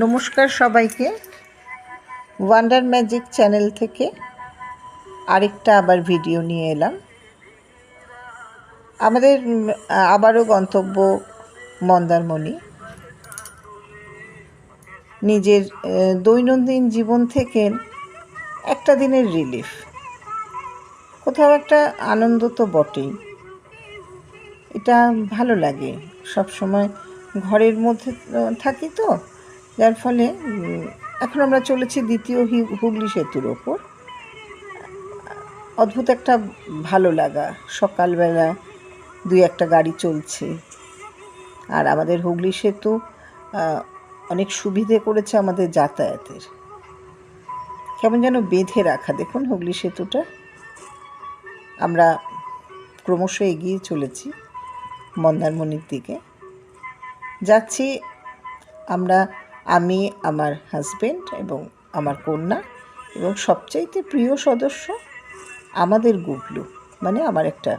নমস্কার সবাইকে। Wonder magic channel থেকে আরেকটা আবার ভিডিও নিয়ে এলাম। আমাদের আবারও গন্তব্য মন্দারমণি। নিজের দৈনন্দিন জীবন থেকে একটা দিনের রিলিফ কোথাও একটা আনন্দ তো বটেই। এটা ভালো লাগে। সব সময় ঘরের মধ্যে থাকি তো। যার ফলে এখন আমরা চলেছি দ্বিতীয় হি- হুগলি সেতুর ওপর। অদ্ভুত একটা ভালো লাগা। সকালবেলা দুই একটা গাড়ি চলছে। আর আমাদের হুগলি সেতু অনেক সুবিধে করেছে আমাদের যাতায়াতের। কেমন যেন বেঁধে রাখা। দেখুন হুগলি সেতুটা। আমরা ক্রমশ এগিয়ে চলেছি মন্দারমণির দিকে। যাচ্ছি আমরা আমি, আমার হাজব্যান্ড এবং আমার কন্যা এবং সবচাইতে প্রিয় সদস্য আমাদের গুবলু মানে আমার একটা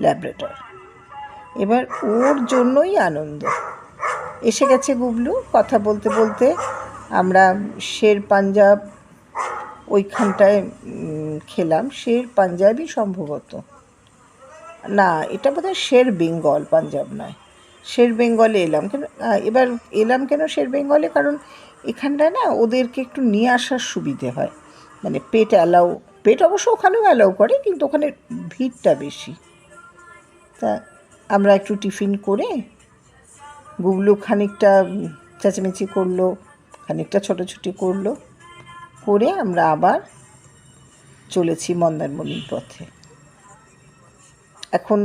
ল্যাবরেটর এবার ওর জন্যই আনন্দ। এসে গেছে গুবলু কথা বলতে বলতে আমরা শের পাঞ্জাব ওইখানটায় খেলাম। শের পাঞ্জাবই সম্ভবত। না, এটা বোধহয় শের বেঙ্গল, পাঞ্জাব নয়। শের বেঙ্গলে এলাম। কেন এবার এলাম কেন শের বেঙ্গলে? কারণ এখানটায় না ওদেরকে একটু নিয়ে আসার সুবিধে হয়। মানে পেট অ্যালাউ, পেট অবশ্য ওখানেও অ্যালাউ করে, কিন্তু ওখানে ভিড়টা বেশি। তা আমরা একটু টিফিন করে গুগলু খানিকটা চেঁচামেচি করল, খানিকটা ছোটোছুটি করল, করে আমরা আবার চলেছি মন্দারমণির পথে। এখন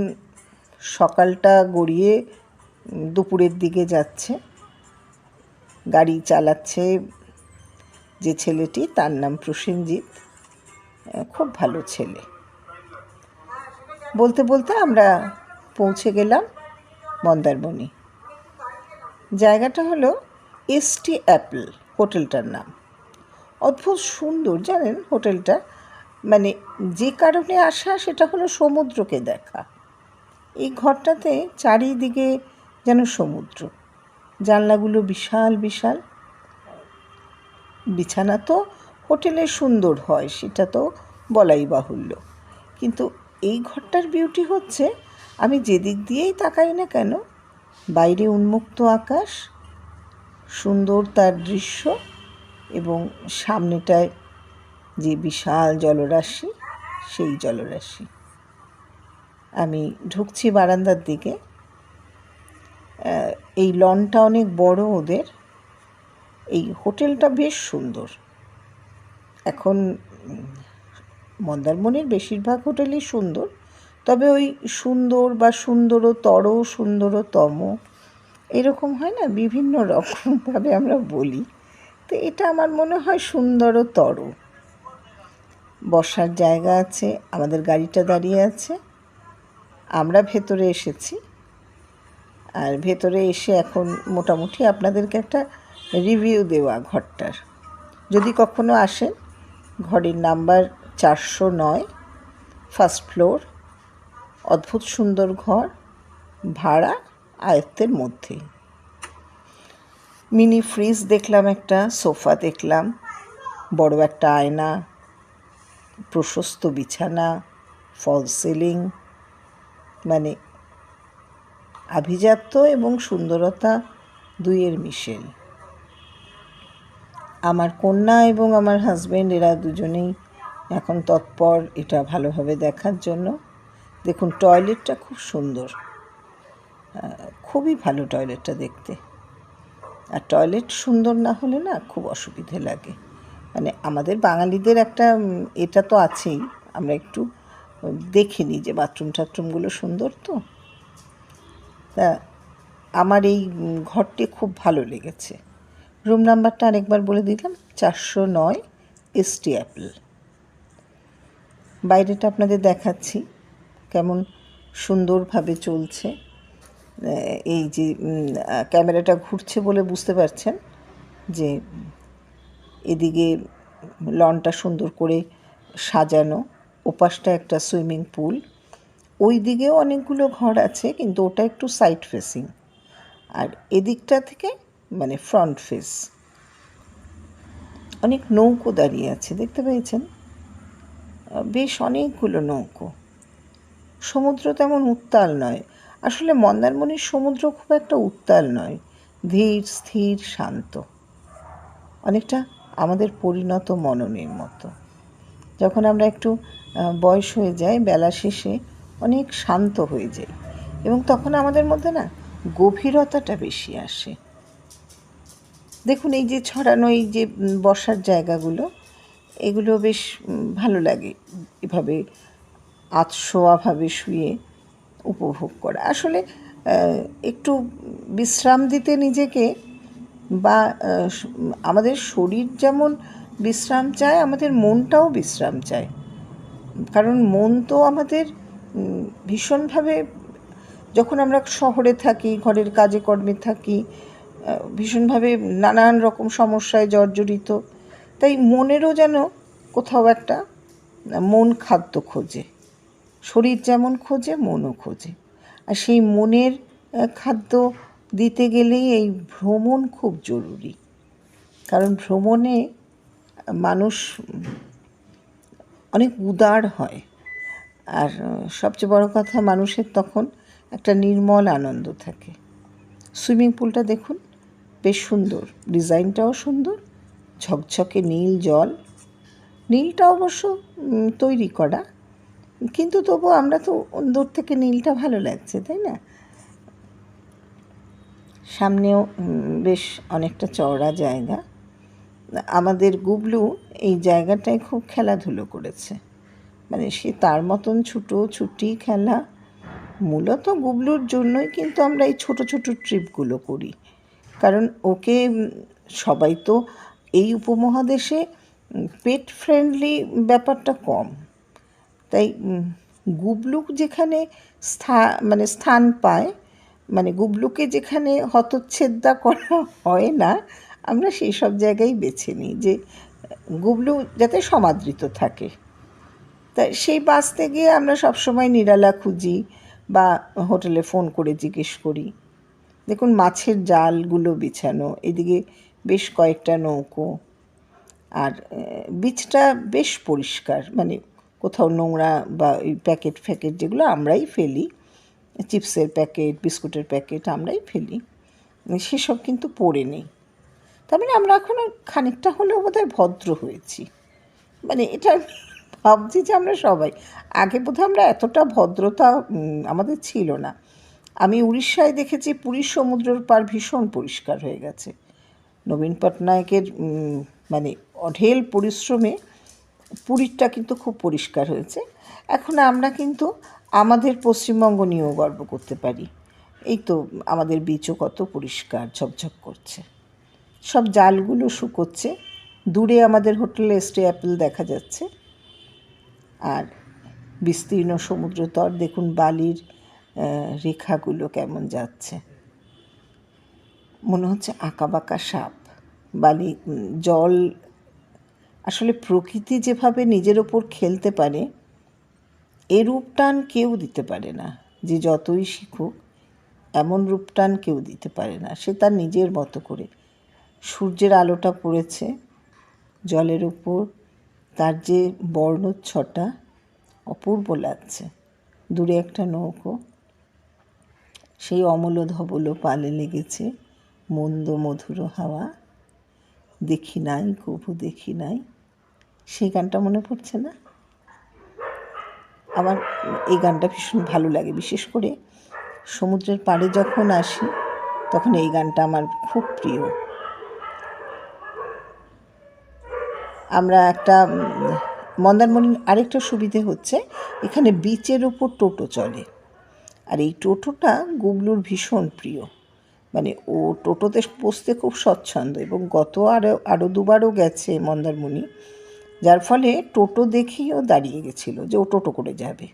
সকালটা গড়িয়ে দুপুরের দিকে যাচ্ছে। গাড়ি চালাচ্ছে যে ছেলেটি, তার নাম প্রসেনজিৎ। খুব ভালো ছেলে। বলতে বলতে আমরা পৌঁছে গেলাম মন্দারমণি। জায়গাটা হলো এসটি অ্যাপল হোটেলটার নাম। অদ্ভুত সুন্দর, জানেন হোটেলটা? মানে যে কারণে আসা সেটা হলো সমুদ্রকে দেখা। এই ঘরটাতে চারিদিকে যেন সমুদ্র। জানলাগুলো বিশাল বিশাল। বিছানা তো হোটেলে সুন্দর হয়, সেটা তো বলাই বাহুল্য। কিন্তু এই ঘরটার বিউটি হচ্ছে, আমি যেদিক দিয়েই তাকাই না কেন, বাইরে উন্মুক্ত আকাশ, সুন্দর তার দৃশ্য এবং সামনেটায় যে বিশাল জলরাশি, সেই জলরাশি। আমি ঢুকছি বারান্দার দিকে এই লনটা অনেক বড় ওদের। এই হোটেলটা বেশ সুন্দর। এখন মন্দারমণির বেশিরভাগ হোটেলই সুন্দর, তবে ওই সুন্দর বা সুন্দরতর, সুন্দরতম এরকম হয় না, বিভিন্ন রকমভাবে আমরা বলি। তো এটা আমার মনে হয় সুন্দরতর। বসার জায়গা আছে, আমাদের গাড়িটা দাঁড়িয়ে আছে। আমরা ভেতরে এসেছি। আর ভেতরে এসে এখন মোটামুটি আপনাদেরকে একটা রিভিউ দেওয়া ঘরটার। যদি কখনো আসেন ঘরের নাম্বার চারশো নয় ফার্স্ট ফ্লোর অদ্ভুত সুন্দর ঘর, ভাড়া আয়ত্তের মধ্যে। মিনি ফ্রিজ দেখলাম একটা সোফা দেখলাম, বড় একটা আয়না, প্রশস্ত বিছানা ফল সিলিং মানে আভিজাত্য এবং সুন্দরতা দুইয়ের মিশেল। আমার কন্যা এবং আমার হাজব্যান্ড এরা দুজনেই এখন তৎপর এটা ভালোভাবে দেখার জন্য। দেখুন টয়লেটটা খুব সুন্দর। খুবই ভালো টয়লেটটা দেখতে। আর টয়লেট সুন্দর না হলে না খুব অসুবিধে লাগে। মানে আমাদের বাঙালিদের একটা এটা তো আছেই। আমরা একটু দেখে নিই যে বাথরুম টাথরুমগুলো সুন্দর তো। তা আমার এই ঘরটি খুব ভালো লেগেছে। রুম নাম্বারটা আরেকবার বলে দিলাম, চারশো নয় এসটি অ্যাপেল বাইরেটা আপনাদের দেখাচ্ছি, কেমন সুন্দরভাবে চলছে। এই যে ক্যামেরাটা ঘুরছে বলে বুঝতে পারছেন যে, এদিকে লনটা সুন্দর করে সাজানো, ওপাশটা একটা সুইমিং পুল। ওই দিকেও অনেকগুলো ঘর আছে, কিন্তু ওটা একটু সাইড ফেসিং আর এদিকটা থেকে মানে ফ্রন্ট ফেস অনেক নৌকো দাঁড়িয়ে আছে, দেখতে পেয়েছেন? বেশ অনেকগুলো নৌকো। সমুদ্র তেমন উত্তাল নয়। আসলে মন্দারমণির সমুদ্র খুব একটা উত্তাল নয়। ধীর, স্থির, শান্ত। অনেকটা আমাদের পরিণত মননের মতো। যখন আমরা একটু বয়স হয়ে যাই বেলা শেষে অনেক শান্ত হয়ে যাই এবং তখন আমাদের মধ্যে না গভীরতাটা বেশি আসে। দেখুন, এই যে ছড়ানো, এই যে বসার জায়গাগুলো, এগুলো বেশ ভালো লাগে এভাবে আতশোয়াভাবে শুয়ে উপভোগ করা। আসলে একটু বিশ্রাম দিতে নিজেকে বা আমাদের শরীর যেমন বিশ্রাম চায়, আমাদের মনটাও বিশ্রাম চায়। কারণ মন তো আমাদের ভীষণভাবে যখন আমরা শহরে থাকি, ঘরের কাজে কর্মে থাকি ভীষণভাবে নানান রকম সমস্যায় জর্জরিত। তাই মনেরও যেন কোথাও একটা মন খাদ্য খোঁজে, শরীর যেমন খোঁজে, মনও খোঁজে। আর সেই মনের খাদ্য দিতে গেলেই এই ভ্রমণ খুব জরুরি। কারণ ভ্রমণে মানুষ অনেক উদার হয়। আর সবচেয়ে বড় কথা মানুষের তখন একটা নির্মল আনন্দ থাকে। সুইমিং পুলটা দেখুন, বেশ সুন্দর। ডিজাইনটাও সুন্দর, ঝকঝকে নীল জল। নীলটা অবশ্য তৈরি করা, কিন্তু তবু আমরা তো দূর থেকে নীলটা ভালো লাগছে, তাই না? সামনেও বেশ অনেকটা চওড়া জায়গা। আমাদের গুবলু এই জায়গাটায় খুব খেলাধুলো করেছে। মানে সে তার মতন ছুটো ছুটি খেলা মূলত গুবলুর জন্যই কিন্তু আমরা এই ছোট ছোট ট্রিপগুলো করি। কারণ ওকে সবাই তো এই উপমহাদেশে পেট ফ্রেন্ডলি ব্যাপারটা কম। তাই গুবলুক যেখানে স্থা মানে স্থান পায় মানে গুবলুকে যেখানে হতচ্ছেদা করা হয় না, আমরা সেই সব জায়গায় বেছে নিই যে গুবলু যাতে সমাদৃত থাকে। তাই সেই বাঁচতে গিয়ে আমরা সবসময় নিরালা খুঁজি বা হোটেলে ফোন করে জিজ্ঞেস করি। দেখুন, মাছের জালগুলো বিছানো, এদিকে বেশ কয়েকটা নৌকো আর বীজটা বেশ পরিষ্কার। মানে কোথাও নোংরা বা ওই প্যাকেট ফ্যাকেট যেগুলো আমরাই ফেলি, চিপসের প্যাকেট বিস্কুটের প্যাকেট আমরাই ফেলি। সেসব কিন্তু পড়ে নেই। তার মানে আমরা এখনও খানিকটা হলেও বোধহয় ভদ্র হয়েছি। মানে এটা ভাবছি যে আমরা সবাই। আগে বোধহয় আমরা এতটা ভদ্রতা আমাদের ছিল না। আমি উড়িষ্যায় দেখেছি পুরীর সমুদ্রের পার ভীষণ পরিষ্কার হয়ে গেছে। নবীন পটনায়কের মানে অঢেল পরিশ্রমে পুরীরটা কিন্তু খুব পরিষ্কার হয়েছে। এখন আমরা কিন্তু আমাদের পশ্চিমবঙ্গ নিয়েও গর্ব করতে পারি। এই তো আমাদের বীচও কত পরিষ্কার, ঝকঝক করছে। সব জালগুলো শুকোচ্ছে। দূরে আমাদের হোটেলে স্টে অ্যাপেল দেখা যাচ্ছে। আর বিস্তীর্ণ সমুদ্রতর দেখুন বালির রেখাগুলো কেমন যাচ্ছে। মনে হচ্ছে আঁকাবাঁকা সাপ। বালি জল, আসলে প্রকৃতি যেভাবে নিজের ওপর খেলতে পারে এ রূপটান কেউ দিতে পারে না। যে যতই শিখুক, এমন রূপটান কেউ দিতে পারে না। সে তার নিজের মতো করে। সূর্যের আলোটা পড়েছে, জলের উপর তার যে বর্ণচ্ছটা অপূর্ব লাগছে। দূরে একটা নৌকো। সেই অমল ধবল পালে লেগেছে মন্দ মধুর হাওয়া। দেখি নাই, কভু দেখি নাই। সেই গানটা মনে পড়ছে না? আমার এই গানটা ভীষণ ভালো লাগে। বিশেষ করে সমুদ্রের পাড়ে যখন আসি, তখন এই গানটা আমার খুব প্রিয়। আমরা একটা মন্দারমণির আরেকটা সুবিধে হচ্ছে, এখানে বিচের উপর টোটো চলে। আর এই টোটোটা গুবলুর ভীষণ প্রিয়। মানে ও টোটোতে বসতে খুব স্বচ্ছন্দ এবং গত আরও আরও দুবারও গেছে মন্দারমণি। যার ফলে টোটো দেখেই ও দাঁড়িয়ে গেছিল যে ও টোটো করে যাবে।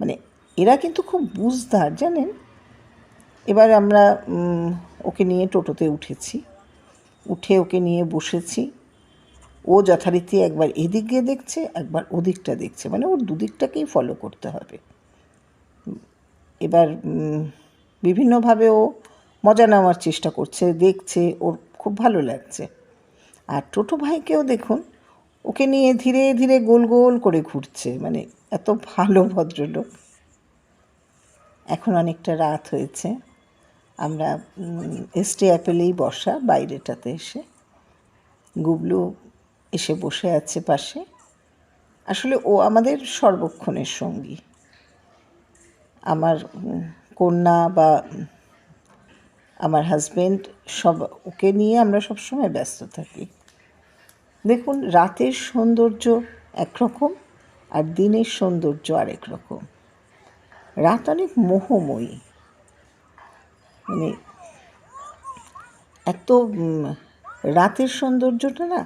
মানে এরা কিন্তু খুব বুঝদার, জানেন? এবার আমরা ওকে নিয়ে টোটোতে উঠেছি। উঠে ওকে নিয়ে বসেছি। ও যথারীতি একবার এদিক গিয়ে দেখছে, একবার ওদিকটা দেখছে। মানে ওর দুদিকটাকেই ফলো করতে হবে। এবার বিভিন্নভাবে ও মজা নেওয়ার চেষ্টা করছে, দেখছে, ওর খুব ভালো লাগছে। আর টোটো ভাইকেও দেখুন, ওকে নিয়ে ধীরে ধীরে গোল গোল করে ঘুরছে। মানে এত ভালো ভদ্রলোক। এখন অনেকটা রাত হয়েছে। আমরা এসটি অ্যাপেলেই বসা বাইরেটাতে এসে। গুবলু এসে বসে আছে পাশে। আসলে ও আমাদের সর্বক্ষণের সঙ্গী। আমার কন্যা বা আমার হাজব্যান্ড সব ওকে নিয়ে আমরা সবসময় ব্যস্ত থাকি। দেখুন, রাতের সৌন্দর্য একরকম আর দিনের সৌন্দর্য আরেক রকম। রাত অনেক মোহময়ী। মানে এত রাতের সৌন্দর্যটা না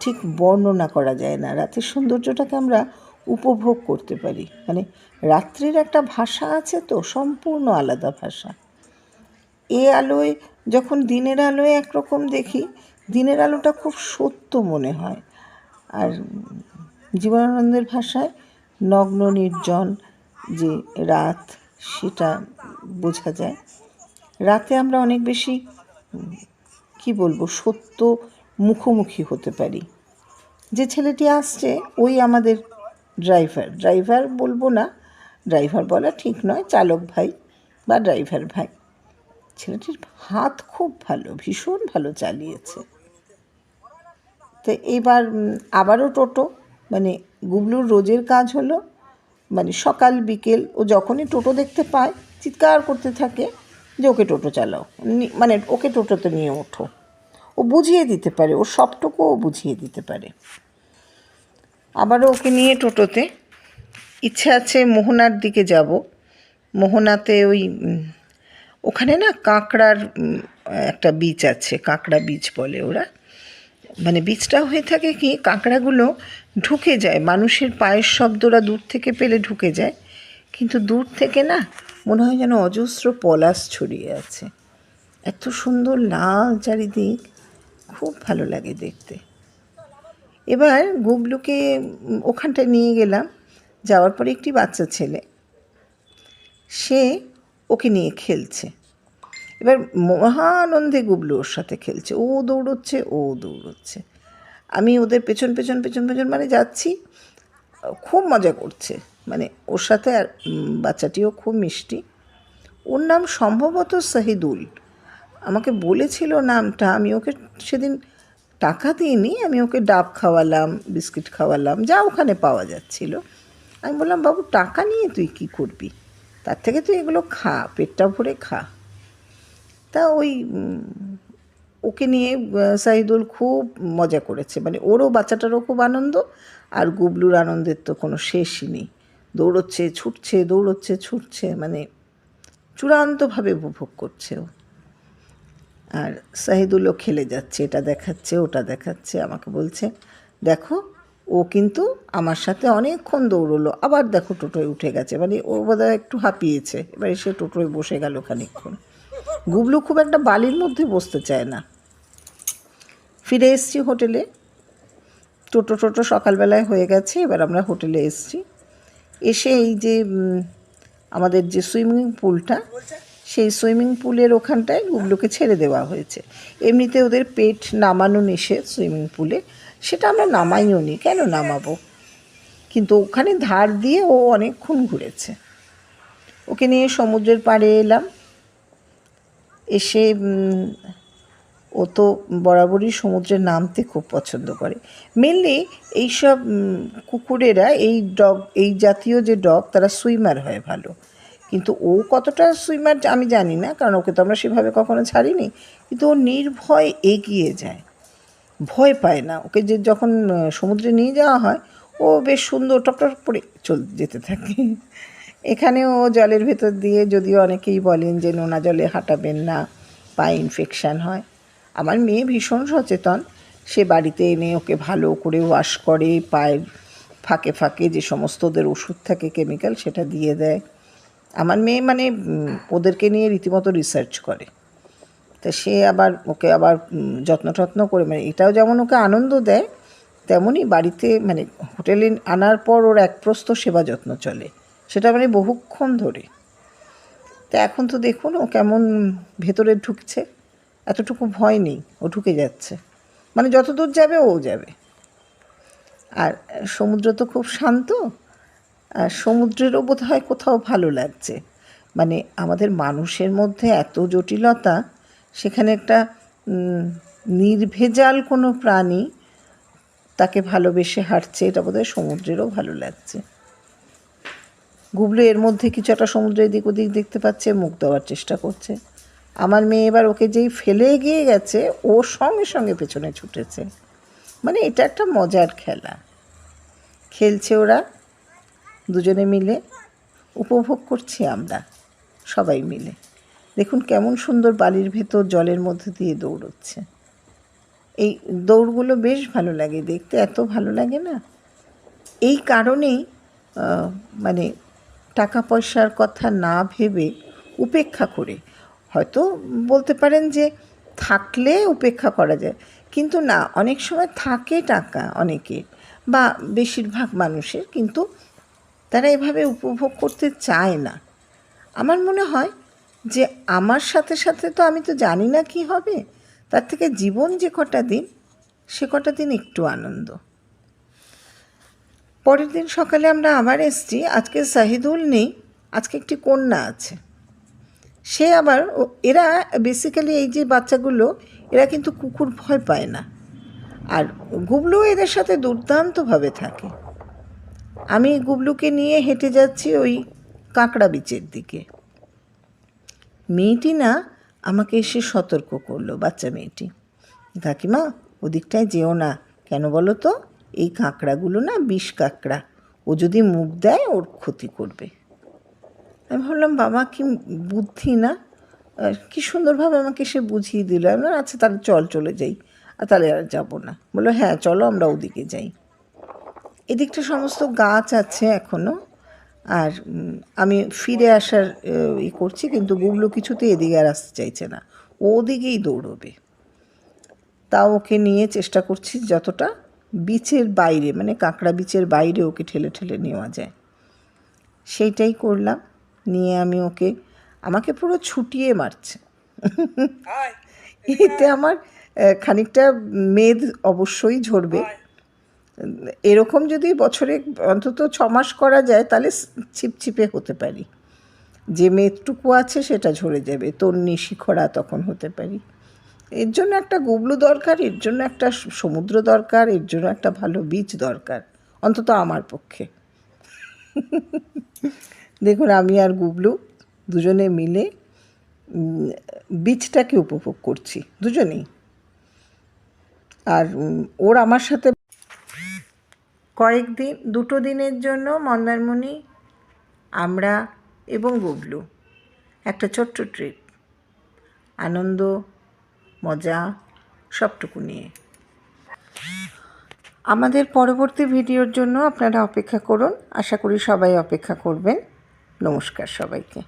ঠিক বর্ণনা করা যায় না। রাতের সৌন্দর্যটাকে আমরা উপভোগ করতে পারি। মানে রাত্রির একটা ভাষা আছে তো, সম্পূর্ণ আলাদা ভাষা। এ আলোয়, যখন দিনের আলোয় একরকম দেখি, দিনের আলোটা খুব সত্য মনে হয়। আর জীবনানন্দের ভাষায় নগ্ন, নির্জন যে রাত, সেটা বোঝা যায়। রাতে আমরা অনেক বেশি কি বলব, সত্য মুখোমুখি হতে পারি। যে ছেলেটি আসছে, ওই আমাদের ড্রাইভার ড্রাইভার বলব না ড্রাইভার বলা ঠিক নয়, চালক ভাই বা ড্রাইভার ভাই। ছেলেটির হাত খুব ভালো, ভীষণ ভালো চালিয়েছে। তো এবার আবারও টোটো মানে গুবলুর রোজের কাজ হলো মানে সকাল, বিকেল, ও যখনই টোটো দেখতে পায়, চিৎকার করতে থাকে যে, ওকে টোটো চালাও। মানে ওকে টোটোতে নিয়ে ওঠো। ও বুঝিয়ে দিতে পারে ও সবটুকু ও বুঝিয়ে দিতে পারে। আবারও ওকে নিয়ে টোটোতে। ইচ্ছে আছে মোহনার দিকে যাব। মোহনাতে ওই ওখানে না কাঁকড়ার একটা বীজ আছে, কাঁকড়া বীজ বলে ওরা। মানে বীজটা হয়ে থাকে কি, কাঁকড়াগুলো ঢুকে যায়, মানুষের পায়ের শব্দরা দূর থেকে পেলে ঢুকে যায়। কিন্তু দূর থেকে না মনে হয় যেন অজস্র পলাশ ছড়িয়ে আছে। এত সুন্দর লাল চারিদিক। খুব ভালো লাগে দেখতে। এবার গুবলুকে ওখানটায় নিয়ে গেলাম, যাওয়ার পরে একটি বাচ্চা ছেলে, সে ওকে নিয়ে খেলছে। এবার মহানন্দে গুবলু ওর সাথে খেলছে, ও দৌড়চ্ছে ও দৌড়চ্ছে। আমি ওদের পেছন পেছন পেছন পেছন মানে যাচ্ছি, খুব মজা করছে। মানে ওর সাথে আর বাচ্চাটিও খুব মিষ্টি। ওর নাম সম্ভবত সাহিদুল আমাকে বলেছিল নামটা, আমি ওকে সেদিন টাকা দিইনি, আমি ওকে ডাব খাওয়ালাম, বিস্কিট খাওয়ালাম, যা ওখানে পাওয়া যাচ্ছিল। আমি বললাম, বাবু, টাকা নিয়ে তুই কি করবি? তার থেকে তুই এগুলো খা, পেটটা ভরে খা। তা ওই ওকে নিয়ে সাহিদুল খুব মজা করেছে। মানে ওরও বাচ্চাটারও খুব আনন্দ, আর গুবলুর আনন্দের তো কোনো শেষই নেই। দৌড়চ্ছে, ছুটছে দৌড়চ্ছে, ছুটছে মানে চূড়ান্তভাবে উপভোগ করছে ও। আর সাহিদুলও খেলে যাচ্ছে, এটা দেখাচ্ছে, ওটা দেখাচ্ছে, আমাকে বলছে, দেখো, ও কিন্তু আমার সাথে অনেকক্ষণ দৌড়লো, আবার দেখো টোটোয় উঠে গেছে। মানে ও বোধহয় একটু হাঁপিয়েছে, এবার এসে টোটোয় বসে গেল খানিকক্ষণ। গুবলু খুব একটা বালির মধ্যে বসতে চায় না। ফিরে এসছি হোটেলে। টোটো টোটো সকালবেলায় হয়ে গেছে, এবার আমরা হোটেলে এসছি। এসে এই যে আমাদের যে সুইমিং পুলটা সেই সুইমিং পুলের ওখানটায় গুবলুকে ছেড়ে দেওয়া হয়েছে। এমনিতে ওদের পেট নামানো নিষেধ সুইমিং পুলে। সেটা আমরা নামাইও নি। কেন নামাবো? কিন্তু ওখানে ধার দিয়ে ও অনেকক্ষণ ঘুরেছে। ওকে নিয়ে সমুদ্রের পাড়ে এলাম। এসে ও তো বরাবরই সমুদ্রে নামতে খুব পছন্দ করে। মেনলি এইসব কুকুরেরা, এই ডগ, এই জাতীয় যে ডগ, তারা সুইমার হয় ভালো। কিন্তু ও কতটা সুইমার আমি জানি না, কারণ ওকে তো আমরা সেভাবে কখনো ছাড়িনি। কিন্তু ও নির্ভয় এগিয়ে যায়। ভয় পায় না। ওকে যে যখন সমুদ্রে নিয়ে যাওয়া হয়, ও বেশ সুন্দর টপটপ করে চল যেতে থাকে। এখানেও জলের ভেতর দিয়ে যদিও অনেকেই বলেন যে নোনা জলে হাঁটাবেন না পায়ে ইনফেকশান হয়। আমার মেয়ে ভীষণ সচেতন। সে বাড়িতে এনে ওকে ভালো করে ওয়াশ করে, পায়ের ফাঁকে ফাঁকে যে সমস্ত ওদের ওষুধ থাকে কেমিক্যাল সেটা দিয়ে দেয়। আমার মেয়ে মানে ওদেরকে নিয়ে রীতিমতো রিসার্চ করে। তা সে আবার, ওকে আবার যত্ন টত্ন করে মানে এটাও যেমন ওকে আনন্দ দেয়, তেমনই বাড়িতে মানে হোটেলে আনার পর ওর এক প্রস্ত সেবা যত্ন চলে। সেটা মানে বহুক্ষণ ধরে। তা এখন তো দেখুন ও কেমন ভেতরে ঢুকছে, এতটুকু ভয় নেই, ও ঢুকে যাচ্ছে। মানে যত দূর যাবে ও যাবে। আর সমুদ্র তো খুব শান্ত সমুদ্রেরও বোধ হয় কোথাও ভালো লাগছে। মানে আমাদের মানুষের মধ্যে এত জটিলতা, সেখানে একটা নির্ভেজাল কোনো প্রাণী তাকে ভালোবেসে হাঁটছে, এটা বোধহয় সমুদ্রেরও ভালো লাগছে। গুবলু এর মধ্যে কিছু একটা সমুদ্রের দিক ওদিক দেখতে পাচ্ছে, মুখ দেওয়ার চেষ্টা করছে। আমার মেয়ে এবার ওকে যেই ফেলে গিয়ে গেছে, ও সঙ্গে সঙ্গে পেছনে ছুটেছে। মানে এটা একটা মজার খেলা। খেলছে ওরা দুজনে মিলে উপভোগ করছি আমরা, সবাই মিলে। দেখুন কেমন সুন্দর বালির ভেতর জলের মধ্যে দিয়ে দৌড়চ্ছে। এই দৌড়গুলো বেশ ভালো লাগে, দেখতে এত ভালো লাগে না? এই কারণেই মানে টাকা পয়সার কথা না ভেবে উপেক্ষা করে। হয়তো বলতে পারেন যে থাকলে উপেক্ষা করা যায়, কিন্তু না, অনেক সময় থাকে টাকা অনেকের, বা বেশিরভাগ মানুষের, কিন্তু তারা এভাবে উপভোগ করতে চায় না। আমার মনে হয় যে আমার সাথে সাথে তো আমি তো জানি না কি হবে। তার থেকে জীবন যে কটা দিন, সে কটা দিন একটু আনন্দ। পরের দিন সকালে আমরা আবার এসছি। আজকে শাহিদুল নেই, আজকে একটি কন্যা আছে। সে আবার এরা বেসিক্যালি এই যে বাচ্চাগুলো, এরা কিন্তু কুকুর ভয় পায় না। আর গুবলু এদের সাথে দুর্দান্তভাবে থাকে। আমি গুবলুকে নিয়ে হেঁটে যাচ্ছি ওই কাঁকড়া বিচের দিকে। মেয়েটি না আমাকে এসে সতর্ক করল, বাচ্চা মেয়েটি। কাকিমা, ওদিকটায় যেও না। কেন বলো তো? এই কাঁকড়াগুলো না বিষ কাঁকড়া। ও যদি মুখ দেয়, ওর ক্ষতি করবে। আমি ভাবলাম, বাবা, কি বুদ্ধি না? কি সুন্দরভাবে আমাকে সে বুঝিয়ে দিল। আমি আচ্ছা তাহলে চল চলে যাই। আর তাহলে আর যাব না। বলল হ্যাঁ চলো, আমরা ওদিকে যাই। এদিকটা সমস্ত গাছ আছে এখনও আর আমি ফিরে আসার ই করছি কিন্তু গুগলো কিছুতে এদিকে আর আসতে চাইছে না। ও ওদিকেই দৌড়বে। তা ওকে নিয়ে চেষ্টা করছি যতটা বিচের বাইরে মানে কাঁকড়া বিচের বাইরে ওকে ঠেলে ঠেলে নেওয়া যায়। সেইটাই করলাম নিয়ে আমি ওকে আমাকে পুরো ছুটিয়ে মারছে। এতে আমার খানিকটা মেদ অবশ্যই ঝরবে। এরকম যদি বছরে অন্তত ছ মাস করা যায়, তাহলে ছিপছিপে হতে পারি। যে মেদটুকু আছে সেটা ঝরে যাবে, তন্নি শিখরা তখন হতে পারি। এর জন্য একটা গুবলু দরকার, এর জন্য একটা সমুদ্র দরকার, এর জন্য একটা ভালো বীজ দরকার, অন্তত আমার পক্ষে। দেখুন, আমি আর গুবলু দুজনে মিলে বীজটাকে উপভোগ করছি, দুজনেই। আর ওর আমার সাথে কয়েকদিন দুটো দিনের জন্য মন্দারমণি, আমরা এবং গুবলু একটা ছোট্ট ট্রিপ। আনন্দ, মজা, সবটুকু নিয়ে। আমাদের পরবর্তী ভিডিওর জন্য আপনারা অপেক্ষা করুন। আশা করি সবাই অপেক্ষা করবেন। নমস্কার সবাইকে।